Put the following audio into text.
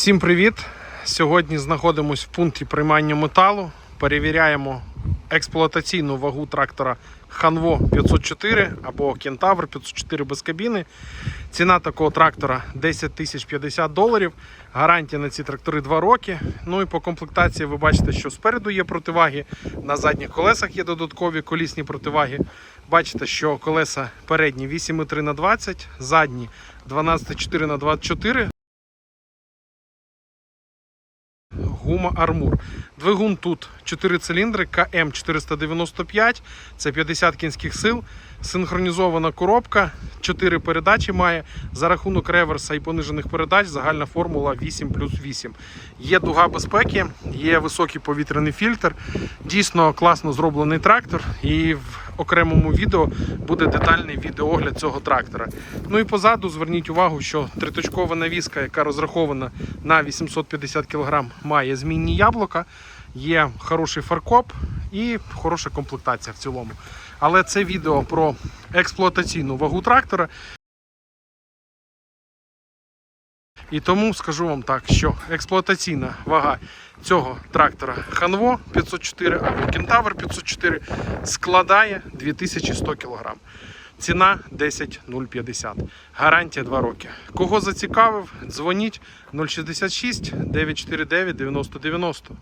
Всім привіт! Сьогодні знаходимося в пункті приймання металу. Перевіряємо експлуатаційну вагу трактора Ханво 504 або Кентавр 504 без кабіни. Ціна такого трактора 10 тисяч 50 доларів. Гарантія на ці трактори 2 роки. Ну і по комплектації ви бачите, що спереду є противаги, на задніх колесах є додаткові колісні противаги. Бачите, що колеса передні 8,3 на 20, задні 12,4 на 24 гума Армур. Двигун тут 4 циліндри КМ 495, це 50 кінських сил, синхронізована коробка, 4 передачі має. За рахунок реверса і понижених передач загальна формула 8 плюс 8. Є дуга безпеки, є високий повітряний фільтр. Дійсно класно зроблений трактор. І в окремому відео буде детальний відеоогляд цього трактора. Ну і позаду зверніть увагу, що триточкова навіска, яка розрахована на 850 кг, має змінні яблука, є хороший фаркоп і хороша комплектація в цілому. Але це відео про експлуатаційну вагу трактора. І тому скажу вам так, що експлуатаційна вага цього трактора Ханво 504 або Кентавр 504 складає 2100 кг. Ціна 10050. Гарантія 2 роки. Кого зацікавив, дзвоніть 066 949 9090.